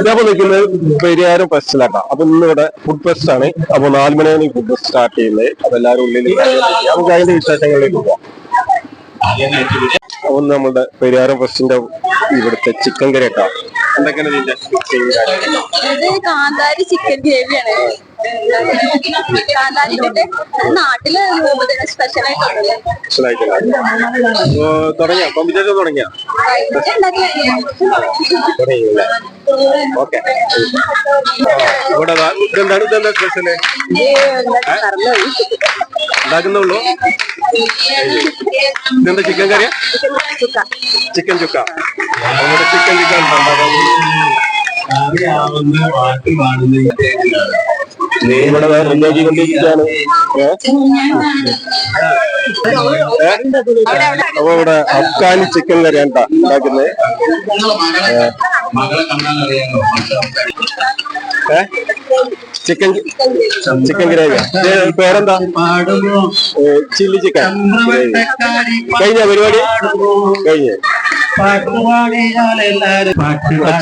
ഇതപ്പോ നിൽക്കുന്നത് പെരിയാരം ഫെസ്റ്റിലാക്കാം അപ്പൊ ഇന്ന് ഇവിടെ ഫുഡ് ഫെസ്റ്റ് ആണ്. അപ്പൊ നാല് മണിയാണ് ഫെസ്റ്റ് ഫുഡ് സ്റ്റാർട്ട് ചെയ്യുന്നത്. അപ്പൊ എല്ലാവരും ഉള്ളിൽ നമുക്ക് അതിന്റെ വിശേഷങ്ങളിലേക്ക് പോവാം. അപ്പൊ നമ്മുടെ പെരിയാരം ഫെസ്റ്റിന്റെ ഇവിടുത്തെ ചിക്കൻ കറി ഒക്കെ എന്തൊക്കെയാണ് ഇതിന്റെ കാന്താരി ചിക്കൻ ഗ്രേവിയാണ് നാട്ടിൽ സ്പെഷ്യൽ ആയിട്ടുള്ളത്. അപ്പൊ തുടങ്ങിയ? കോമ്പറ്റീഷൻ തുടങ്ങിയ? തുടങ്ങിയില്ലേ. ഓക്കെ. ഇവിടെ ദാ ഇതെന്താണ് ഇതെന്താ സ്പെഷ്യൽ ഉണ്ടാക്കുന്നുള്ളൂ ഇതെന്താ ചിക്കൻ കറിയാ ചിക്കൻ ചുക്ക. നമ്മുടെ ചിക്കൻ ചുക്ക അറിയാവുന്ന പാട്ട് പാടുന്ന ഇവിടെ? അപ്പൊ അഫ്ഗാനി ചിക്കൻ കറിയാണ് ഉണ്ടാക്കുന്നത് ചിക്കൻ ചിക്കൻ ഗ്രേവി പേരെന്താ? പാടുമോ ചില്ലി ചിക്കൻ കഴിഞ്ഞ പരിപാടി? കഴിഞ്ഞ്.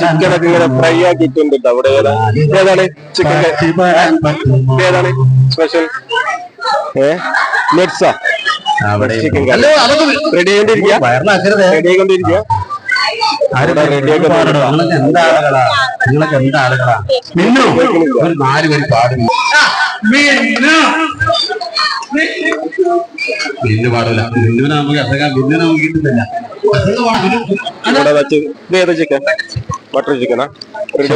ചിക്കനൊക്കെ ഇങ്ങനെ ഫ്രൈ ആക്കിയിട്ടുണ്ട് ട്ടോ. അവിടെ ഏതാ? ഏതാണ്? ചിക്കൻ ഏതാണ് സ്പെഷ്യൽ ഏ? നെറ്റ്സാ അവിടെ ചിക്കൻ കറി. റെഡി ആയിക്കൊണ്ടിരിക്കുക റെഡി ആയിക്കൊണ്ടിരിക്കുക നിങ്ങളൊക്കെ എന്താ ആളുകളാ നിങ്ങളൊക്കെ ആളുകളാ മിന്നു ഒരു നാല് പേര് പാടുന്നു മിന്നു മിന്നു പാടില്ല. മിന്നുവിനെ നമുക്ക് അസകാം മിന്നുവിനെ നമുക്ക് കിട്ടുന്നില്ല ഏതാ ചിക്കൻ? ബട്ടർ ചിക്കനാ റെഡി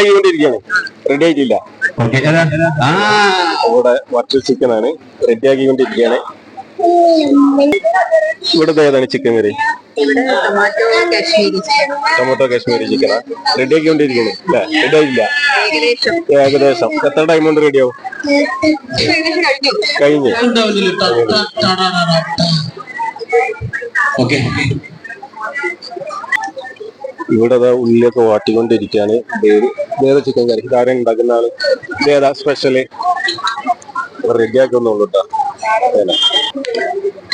ആക്കിക്കൊണ്ടിരിക്കുകയാണ് റെഡി ആയിട്ടില്ല. ഓക്കേ, ആ. ഇവിടെ ബട്ടർ ചിക്കൻ ആണ്. റെഡി ആക്കിക്കൊണ്ടിരിക്കുകയാണ് ഇവിടുത്തെ ഏതാണ് chicken curry? Tomato Kashmiri chicken tomato Kashmiri ചിക്കനാ റെഡി ആക്കിക്കൊണ്ടിരിക്കുന്നു അല്ലേ റെഡി ആയില്ല ഏകദേശം. എത്ര ടൈം കൊണ്ട് റെഡിയാവും കഴിഞ്ഞ്. ഓക്കെ. ഇവിടെ അതാ ഉള്ളിലൊക്കെ വാട്ടിക്കൊണ്ടിരിക്കുകയാണ് വേറെ ചിക്കൻ കറി കാര്യം ഉണ്ടാക്കുന്ന ആൾ ഇതേതാ സ്പെഷ്യൽ റെഡി ആക്കുന്നുള്ളൂട്ടാ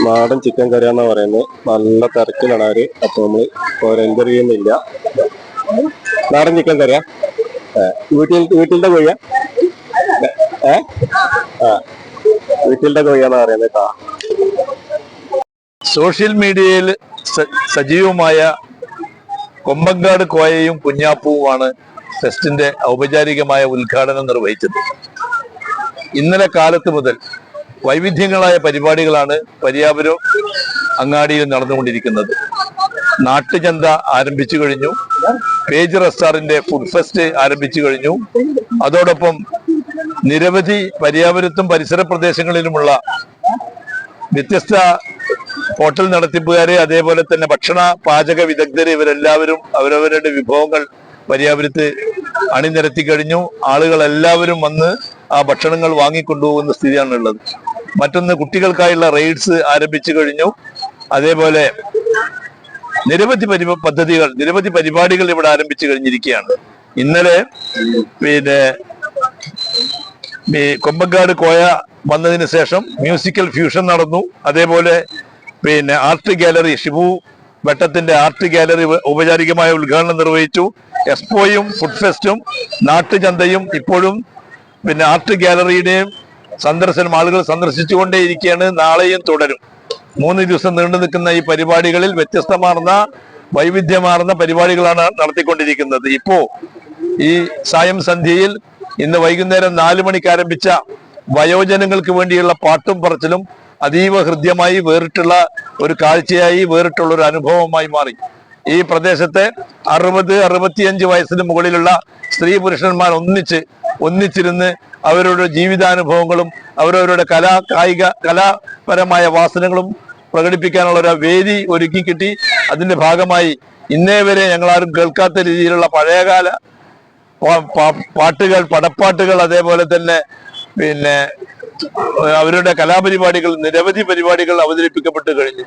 നാടൻ ചിക്കൻ കറി എന്നാ പറയുന്നത് നല്ല തിരക്കിലാണ് അവർ. അപ്പൊ നമ്മൾ ചെയ്യുന്നില്ല. നാടൻ ചിക്കൻ കറിയാ വീട്ടിൽ വീട്ടിലത്തെ കൊയ്യ ഏ? ആ. വീട്ടിലത്തെ കോഴിയാന്നാ പറയുന്നത് സോഷ്യൽ മീഡിയയിൽ സജീവമായ കൊമ്പങ്കാട് കോയയും കുഞ്ഞാപ്പുവുമാണ് ഫെസ്റ്റിന്റെ ഔപചാരികമായ ഉദ്ഘാടനം നിർവഹിച്ചത്. ഇന്നലെ കാലത്ത് മുതൽ വൈവിധ്യങ്ങളായ പരിപാടികളാണ് പരിയാപുരം അങ്ങാടിയിൽ നടന്നുകൊണ്ടിരിക്കുന്നത്. നാട്ടുചന്ത ആരംഭിച്ചു കഴിഞ്ഞു. പേജ് റെസ്റ്റാറിന്റെ ഫുഡ് ഫെസ്റ്റ് ആരംഭിച്ചു കഴിഞ്ഞു. അതോടൊപ്പം നിരവധി പരിയാപുരത്തും പരിസര പ്രദേശങ്ങളിലുമുള്ള വ്യത്യസ്ത ഹോട്ടൽ നടത്തിപ്പുകാരെ അതേപോലെ തന്നെ ഭക്ഷണ പാചക വിദഗ്ധരെ ഇവരെല്ലാവരും അവരവരുടെ വിഭവങ്ങൾ പര്യാപുരത്ത് അണിനിരത്തി കഴിഞ്ഞു. ആളുകൾ എല്ലാവരും വന്ന് ആ ഭക്ഷണങ്ങൾ വാങ്ങിക്കൊണ്ടുപോകുന്ന സ്ഥിതിയാണുള്ളത്. മറ്റൊന്ന് കുട്ടികൾക്കായുള്ള റെയ്ഡ്സ് ആരംഭിച്ചു കഴിഞ്ഞു. അതേപോലെ നിരവധി പരി പദ്ധതികൾ നിരവധി പരിപാടികൾ ഇവിടെ ആരംഭിച്ചു കഴിഞ്ഞിരിക്കുകയാണ്. ഇന്നലെ പിന്നെ കൊമ്പങ്കാട് കോയ വന്നതിന് ശേഷം മ്യൂസിക്കൽ ഫ്യൂഷൻ നടന്നു. അതേപോലെ പിന്നെ ആർട്ട് ഗാലറി ഷിബു വെട്ടത്തിന്റെ ആർട്ട് ഗാലറി ഔപചാരികമായ ഉദ്ഘാടനം നിർവഹിച്ചു. എക്സ്പോയും ഫുഡ് ഫെസ്റ്റും നാട്ടുചന്തയും ഇപ്പോഴും പിന്നെ ആർട്ട് ഗാലറിയുടെയും സന്ദർശനം ആളുകൾ സന്ദർശിച്ചുകൊണ്ടേയിരിക്കുകയാണ്. നാളെയും തുടരും. മൂന്ന് ദിവസം നീണ്ടു നിൽക്കുന്ന ഈ പരിപാടികളിൽ വ്യത്യസ്തമാർന്ന വൈവിധ്യമാർന്ന പരിപാടികളാണ് നടത്തിക്കൊണ്ടിരിക്കുന്നത്. ഇപ്പോ ഈ സായം സന്ധ്യയിൽ ഇന്ന് വൈകുന്നേരം നാലു മണിക്ക് ആരംഭിച്ച വയോജനങ്ങൾക്ക് വേണ്ടിയുള്ള പാട്ടും പറച്ചിലും അതീവ ഹൃദ്യമായി വേറിട്ടുള്ള ഒരു കാഴ്ചയായി വേറിട്ടുള്ള ഒരു അനുഭവമായി മാറി. ഈ പ്രദേശത്തെ അറുപത് അറുപത്തിയഞ്ച് വയസ്സിന് മുകളിലുള്ള സ്ത്രീ പുരുഷന്മാർ ഒന്നിച്ച് ഒന്നിച്ചിരുന്ന് അവരുടെ ജീവിതാനുഭവങ്ങളും അവരവരുടെ കലാ കായിക കലാപരമായ വാസനകളും പ്രകടിപ്പിക്കാനുള്ള ഒരു വേദി ഒരുക്കി കിട്ടി. അതിന്റെ ഭാഗമായി ഇന്നേ വരെ ഞങ്ങളാരും കേൾക്കാത്ത രീതിയിലുള്ള പഴയകാല പാട്ടുകൾ പടപ്പാട്ടുകൾ അതേപോലെ തന്നെ പിന്നെ അവരുടെ കലാപരിപാടികൾ നിരവധി പരിപാടികൾ അവതരിപ്പിക്കപ്പെട്ട് കഴിഞ്ഞു.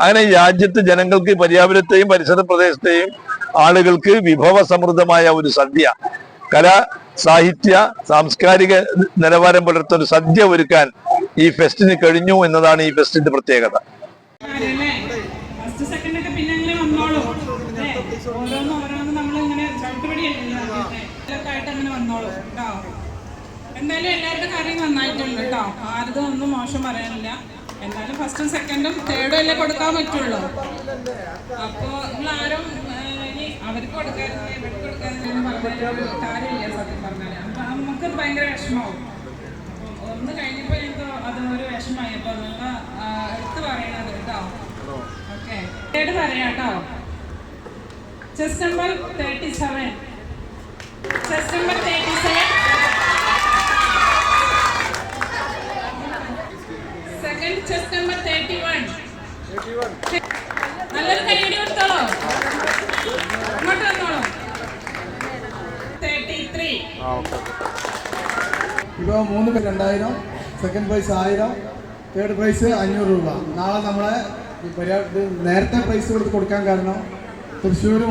അങ്ങനെ രാജ്യത്ത് ജനങ്ങൾക്ക് പര്യാപുരത്തെയും പരിസര പ്രദേശത്തെയും ആളുകൾക്ക് വിഭവ സമൃദ്ധമായ ഒരു സദ്യ കലാ സാഹിത്യ സാംസ്കാരിക നിലവാരം പുലർത്തുന്ന ഒരു സദ്യ ഒരുക്കാൻ ഈ ഫെസ്റ്റിന് കഴിഞ്ഞു എന്നതാണ് ഈ ഫെസ്റ്റിന്റെ പ്രത്യേകത. ഓരോന്ന് ഓരോന്ന് നമ്മൾ ഇങ്ങനെ ചവിട്ടുപടി അങ്ങനെ വന്നോളൂ. കേട്ടോ എന്തായാലും എല്ലാവരുടെ കാര്യം നന്നായിട്ടുണ്ട് കേട്ടോ. ആരതും ഒന്നും മോശം പറയാനില്ല. എന്തായാലും ഫസ്റ്റും സെക്കൻഡും തേർഡും അല്ലേ കൊടുക്കാൻ പറ്റുള്ളൂ. അപ്പോൾ നിങ്ങൾ ആരും അവർക്ക് കൊടുക്കാറില്ല ഇവർക്ക് അപ്പം ഭയങ്കര വിഷമമാവും ഒന്ന് കഴിഞ്ഞപ്പോൾ എനിക്ക് ഒരു വിഷമമായി അപ്പോൾ നിങ്ങൾ എടുത്ത് പറയണത് കേട്ടോ. ഓക്കെ. തേർഡ് പറയാം കേട്ടോ. Chess number thirty seven chess number thirty seven second chess number thirty one നല്ലൊരു കൈയടി കൊടുത്തോളൂ. ഇങ്ങോട്ട് വന്നോളൂ. ഇപ്പോൾ മൂന്ന് പേര് രണ്ടായിരം സെക്കൻഡ് പ്രൈസ് ആയിരം തേർഡ് പ്രൈസ് അഞ്ഞൂറ് രൂപ. നാളെ നമ്മളെ നേരത്തെ പ്രൈസ് കൊടുത്ത് കൊടുക്കാൻ കാരണം തൃശ്ശൂർ